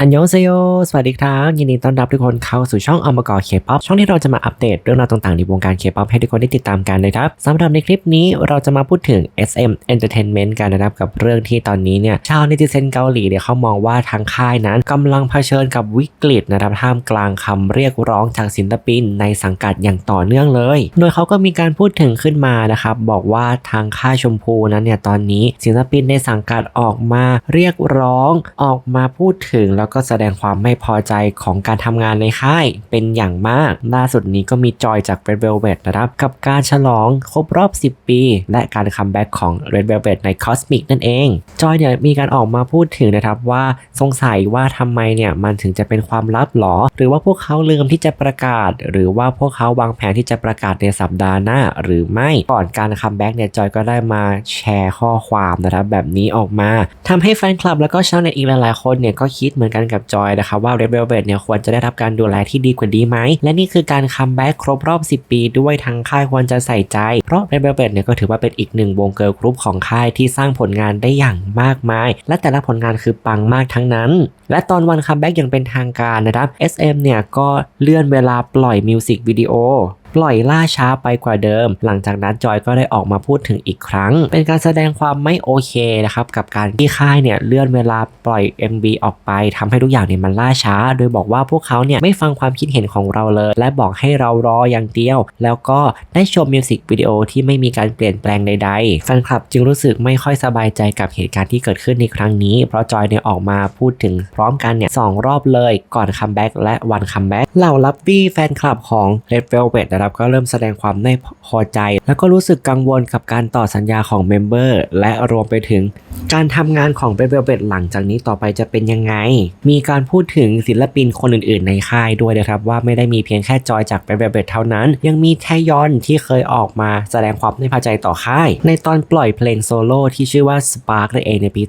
อันยองเซโย สวัสดีครับ ยินดีต้อนรับทุกคนเข้าสู่ช่องอมกอเคป๊อปช่องที่เราจะมาอัปเดตเรื่องราวต่างๆในวงการเคป๊อปให้ทุกคนได้ติดตามกันนะครับสำหรับในคลิปนี้เราจะมาพูดถึง SM Entertainment กันนะครับกับเรื่องที่ตอนนี้เนี่ยชาวเนติเซนเกาหลีเนี่ยเขามองว่าทางค่ายนั้นกำลังเผชิญกับวิกฤตนะครับท่ามกลางคำเรียกร้องจากศิลปินในสังกัดอย่างต่อเนื่องเลย โดยเขาก็มีการพูดถึงขึ้นมานะครับบอกว่าทางค่ายชมพูนั้นเนี่ยตอนนี้ศิลปินในสังกัดออกมาเรียกร้องออกมาพูดถึงแล้วก็แสดงความไม่พอใจของการทำงานในค่ายเป็นอย่างมาก ล่าสุดนี้ก็มีจอยจาก Red Velvet นะครับกับการฉลองครบรอบ 10 ปี และการคัมแบ็กของ Red Velvet ใน Cosmic นั่นเอง จอยเนี่ยมีการออกมาพูดถึงนะครับว่าสงสัยว่าทำไมเนี่ยมันถึงจะเป็นความลับหรอ หรือว่าพวกเขาลืมที่จะประกาศ หรือว่าพวกเขาวางแผนที่จะประกาศในสัปดาห์หน้า หรือไม่ก่อนการคัมแบ็กเนี่ยจอยก็ได้มาแชร์ข้อความนะครับแบบนี้ออกมาทำให้แฟนคลับแล้วก็ชาวเน็ตอีกหลายๆคนเนี่ยก็คิดเหมือนกันกับจอยนะครับว่า Red Velvet เนี่ยควรจะได้รับการดูแลที่ดีกว่านี้ไหม และนี่คือการคัมแบ็กครบรอบ 10 ปีด้วยทางค่ายควรจะใส่ใจ เพราะ Red Velvet เนี่ยก็ถือว่าเป็นอีกหนึ่งวงเกิร์ลกรุ๊ปของค่ายที่สร้างผลงานได้อย่างมากมาย และแต่ละผลงานคือปังมากทั้งนั้น และตอนวันคัมแบ็กอย่างเป็นทางการนะครับ SM เนี่ยก็เลื่อนเวลาปล่อยมิวสิกวิดีโอ ปล่อยล่าช้าไปกว่าเดิม หลังจากนั้นจอยก็ได้ออกมาพูดถึงอีกครั้ง เป็นการแสดงความไม่โอเคนะครับกับการที่ค่ายเนี่ยเลื่อนเวลาปล่อย MV ออกไปทำให้ทุกอย่างเนี่ยมันล่าช้า โดยบอกว่าพวกเขาเนี่ยไม่ฟังความคิดเห็นของเราเลย และบอกให้เรารออย่างเดียว แล้วก็ได้ชมมิวสิกวิดีโอที่ไม่มีการเปลี่ยนแปลงใดๆแฟนคลับจึงรู้สึกไม่ค่อยสบายใจกับเหตุการณ์ที่เกิดขึ้นในครั้งนี้ เพราะจอยเนี่ยออกมาพูดถึงพร้อมกันเนี่ยสองรอบเลยก่อนคัมแบ็กและวันคัมแบ็กเหล่าลับบี้แฟนคลับของ Red Velvet นะครับก็เริ่มแสดงความไม่พอใจ แล้วก็รู้สึกกังวลกับการต่อสัญญาของเมมเบอร์และรวมไปถึงการทำงานของ Red Velvet หลังจากนี้ต่อไปจะเป็นยังไง มีการพูดถึงศิลปินคนอื่นๆ ในค่ายด้วยนะครับ ว่าไม่ได้มีเพียงแค่จอยจาก Red Velvet เท่านั้น ยังมีแทยอนที่เคยออกมาแสดงความไม่พอใจต่อค่าย ในตอนปล่อยเพลงโซโล่ที่ชื่อว่า Spark นั่นเองในปี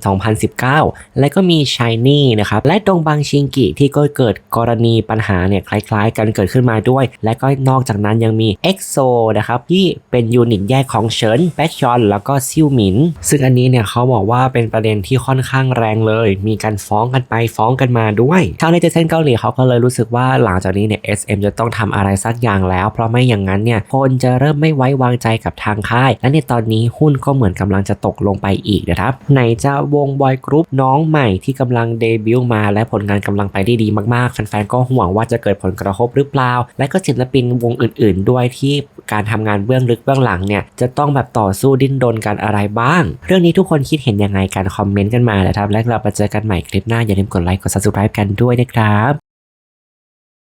2019 และก็มี Shiny นะครับ และดงบังชิงกิที่ก็เกิดกรณีปัญหาเนี่ยคล้ายๆ กันเกิดขึ้นมาด้วย และก็นอกจากนั้นยังมี EXO นะครับที่เป็นยูนิตแยกของเฉินแบชอนแล้วก็ซิวหมิน ซึ่งอันนี้เนี่ยเขาบอกว่าเป็นประเด็นที่ค่อนข้างแรงเลย มีการฟ้องกันไปฟ้องกันมาด้วยชาวเนติเซนเกาหลีเขาก็เลยรู้สึกว่าหลังจากนี้เนี่ย SM จะต้องทำอะไรสักอย่างแล้ว เพราะไม่อย่างนั้นเนี่ยคนจะเริ่มไม่ไว้วางใจกับทางค่าย และในตอนนี้หุ้นก็เหมือนกำลังจะตกลงไปอีกนะครับไหนจะวงบอยกรุ๊ปน้องใหม่ที่กำลังเดบิวต์มาและผลงานกำลังไปได้ดีมากๆแฟนๆก็ห่วงว่าจะเกิดผลกระทบหรือเปล่า และก็ศิลปินวงอื่นๆด้วยที่การทำงานเบื้องลึกเบื้องหลังเนี่ยจะต้องแบบต่อสู้ดิ้นรนกันอะไรบ้าง เรื่องนี้ทุกคนคิดเห็นยังไงกันคอมเมนต์กันมานะครับ และเราไปเจอกันใหม่คลิปหน้าอย่าลืมกดไลค์กด subscribe กันด้วยนะครับ